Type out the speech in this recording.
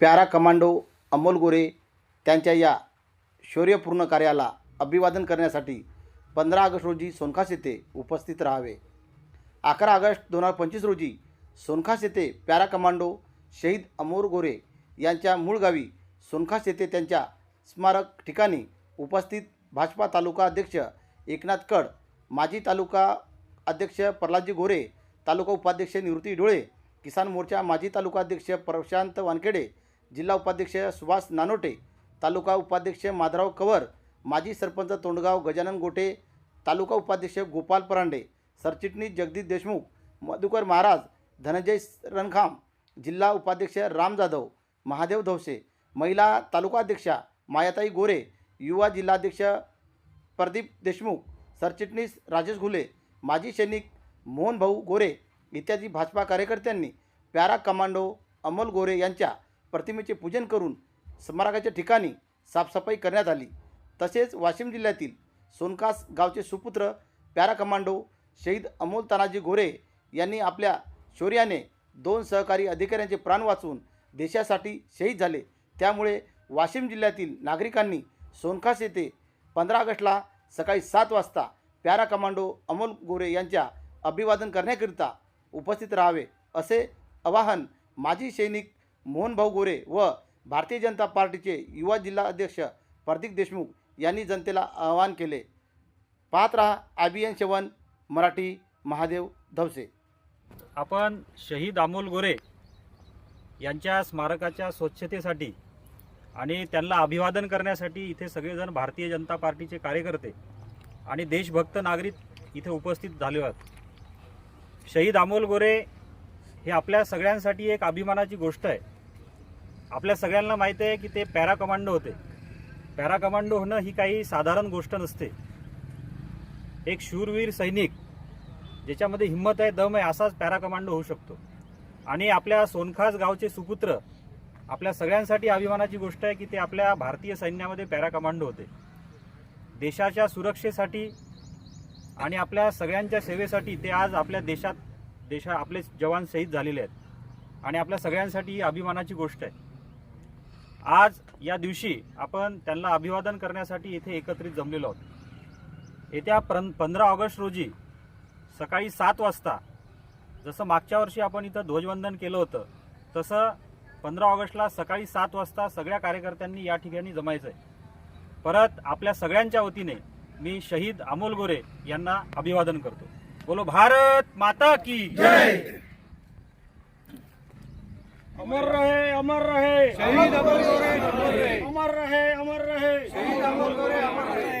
Para commando Amol गोरे त्यांच्या या शौर्यपूर्ण कार्याला अभिवादन करण्यासाठी पंधरा ऑगस्ट रोजी सोनखास येथे उपस्थित राहावे. अकरा ऑगस्ट दोन हजार पंचवीस रोजी सोनखास येथे पॅरा कमांडो शहीद अमोल गोरे यांच्या मूळ गावी सोनखास येथे त्यांच्या स्मारक ठिकाणी उपस्थित भाजपा तालुका अध्यक्ष एकनाथ कड माजी तालुका अध्यक्ष प्रल्हादजी गोरे तालुका उपाध्यक्ष निवृत्ती डोळे किसान मोर्चा माजी तालुका अध्यक्ष प्रशांत वानखेडे जिल्हा उपाध्यक्ष सुभाष नानोटे तालुका उपाध्यक्ष माधराव कवर माजी सरपंच तोंडगाव गजानन गोटे तालुका उपाध्यक्ष गोपाल परांडे सरचिटणीस जगदीश देशमुख मधुकर महाराज धनंजय रणखाम जिल्हा उपाध्यक्ष राम जाधव महादेव धवसे महिला तालुकाध्यक्षा मायाताई गोरे युवा जिल्हाध्यक्ष प्रदीप देशमुख सरचिटणीस राजेश घुले माजी सैनिक मोहन भाऊ गोरे इत्यादी भाजपा कार्यकर्त्यांनी पॅरा कमांडो अमोल गोरे यांच्या प्रतिमेचे पूजन करून स्मारकाच्या ठिकाणी साफसफाई करण्यात आली. तसेच वाशिम जिल्ह्यातील सोनकास गावचे सुपुत्र पॅरा कमांडो शहीद अमोल तानाजी गोरे यांनी आपल्या शौर्याने दोन सहकारी अधिकाऱ्यांचे प्राण वाचवून देशासाठी शहीद झाले. त्यामुळे वाशिम जिल्ह्यातील नागरिकांनी सोनखास येथे पंधरा ऑगस्टला सकाळी सात वाजता पॅरा कमांडो अमोल गोरे यांच्या अभिवादन करण्याकरिता उपस्थित राहावे असे आवाहन माजी सैनिक मोहनभाऊ गोरे व भारतीय जनता पार्टीचे युवा जिल्हा अध्यक्ष प्रदीप देशमुख यांनी जनतेला आवाहन केले. पाहत रहा आय सेवन मराठी महादेव धवसे. आपण शहीद अमोल गोरे यांच्या स्मारकाच्या स्वच्छतेसाठी आणि त्यांना अभिवादन करण्यासाठी इथे सगळेजण भारतीय जनता पार्टीचे कार्यकर्ते आणि देशभक्त नागरिक इथे उपस्थित झाले आहेत. शहीद अमोल गोरे हे आपल्या सगळ्यांसाठी एक अभिमानाची गोष्ट आहे. आपल्या सगळ्यांना माहीत आहे की ते पॅरा कमांडो होते. पॅरा कमांडो होणं ही काही साधारण गोष्ट नसते. एक शूरवीर सैनिक ज्याच्यामध्ये हिंमत आहे दम आहे असाच पॅरा कमांडो होऊ शकतो. आणि आपल्या सोनखास गावचे सुपुत्र आपल्या सगळ्यांसाठी अभिमानाची गोष्ट आहे की ते आपल्या भारतीय सैन्यामध्ये पॅरा कमांडो होते. देशाच्या सुरक्षेसाठी आणि आपल्या सगळ्यांच्या सेवेसाठी ते आज आपल्या देशात देशा आपले जवान शहीद झालेले आहेत. आणि आपल्या सगळ्यांसाठी ही अभिमानाची गोष्ट आहे. आज या दिवशी आपण त्यांना अभिवादन करण्यासाठी इथे एकत्रित जमलेलो आहोत. येत्या प्रं पंधरा ऑगस्ट रोजी सकाळी सात वाजता जसं मागच्या वर्षी आपण इथं ध्वजवंदन केलं होतं तसं पंधरा ऑगस्टला सकाळी सात वाजता सगळ्या कार्यकर्त्यांनी या ठिकाणी जमायचं आहे परत आपल्या सगळ्यांच्या वतीने मी शहीद अमोल गोरे यांना अभिवादन करतो. बोलो भारत माता की जय! अमर रहे अमर रहे। शहीद अमर गोरे अमर रहे अमर रहे। शहीद अमर गोरे अमर रहे।